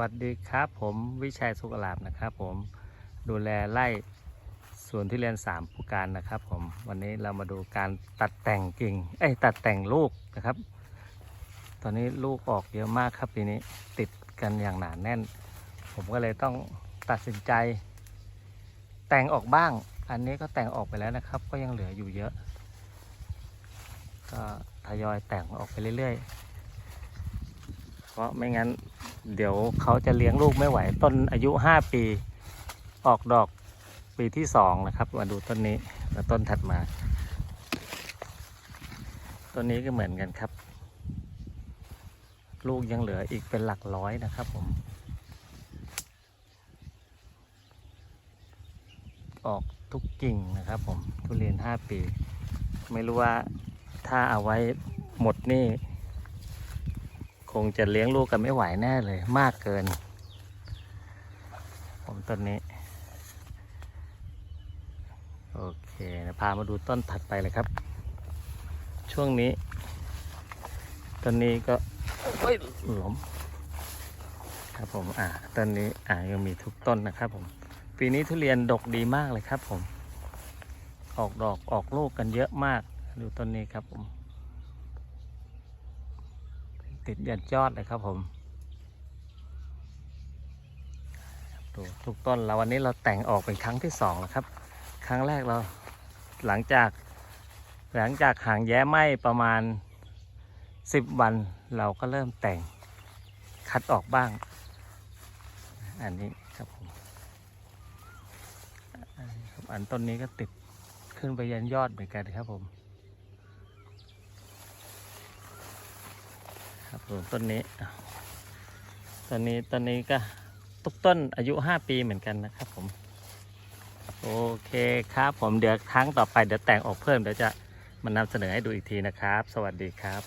วัสดีครับ ผมวิชัยสุกลาบนะครับ ผมดูแลไร่สวนที่เรียนสามผู้การนะครับ ผมวันนี้เรามาดูการตัดแต่งกิ่งเอ้ยตัดแต่งลูกนะครับ ตอนนี้ลูกออกเยอะมากครับปีนี้ติดกันอย่างหนาแน่น ผมก็เลยต้องตัดสินใจ แต่งออกบ้าง อันนี้ก็แต่งออกไปแล้วนะครับ ก็ยังเหลืออยู่เยอะ ก็ทยอยแต่งออกไปเรื่อยๆ เพราะไม่งั้น เดี๋ยวเขาจะเลี้ยงลูกไม่ไหว ต้นอายุห้าปี ออกดอกปีที่สองนะครับ มาดูต้นนี้แล้วต้นถัดมา ต้นนี้ก็เหมือนกันครับ ลูกยังเหลืออีกเป็นหลักร้อยนะครับผม ออกทุกกิ่งนะครับผมทุเรียนห้าปี ไม่รู้ว่าถ้าเอาไว้หมดนี่ งจะเลี้ยงลูกกันไม่ไหวแน่เลย มากเกิน ผมต้นนี้ โอเคนะพามาดูต้นถัดไปเลยครับ ช่วงนี้ ต้นนี้ก็โอ้ยหล้มครับผมอ่าต้นนี้อ่ายังมีทุกต้นนะครับผม ปีนี้ทุเรียนดกดีมากเลยครับผม ออกดอกออกลูกกันเยอะมาก ดูต้นนี้ครับผม ติดยันยอดเลยครับผมดูทุกต้นแล้ววันนี้เราแต่งออกเป็นครั้งที่สองแล้วครับ ครั้งแรกเราหลังจากหลังจากหางแย้ไหมประมาณสิบวันเราก็เริ่มแต่งคัดออกบ้าง อันนี้ครับผมอันต้นนี้ก็ติดขึ้นไปยันยอดเหมือนกันครับผม ครับผม ต้นนี้ต้นนี้ต้นนี้ก็ทุกต้นอายุห้าปีเหมือนกันนะครับผม โอเคครับผมเดี๋ยวครั้งต่อไปเดี๋ยวแต่งออกเพิ่มเดี๋ยวจะมานำเสนอให้ดูอีกทีนะครับ สวัสดีครับ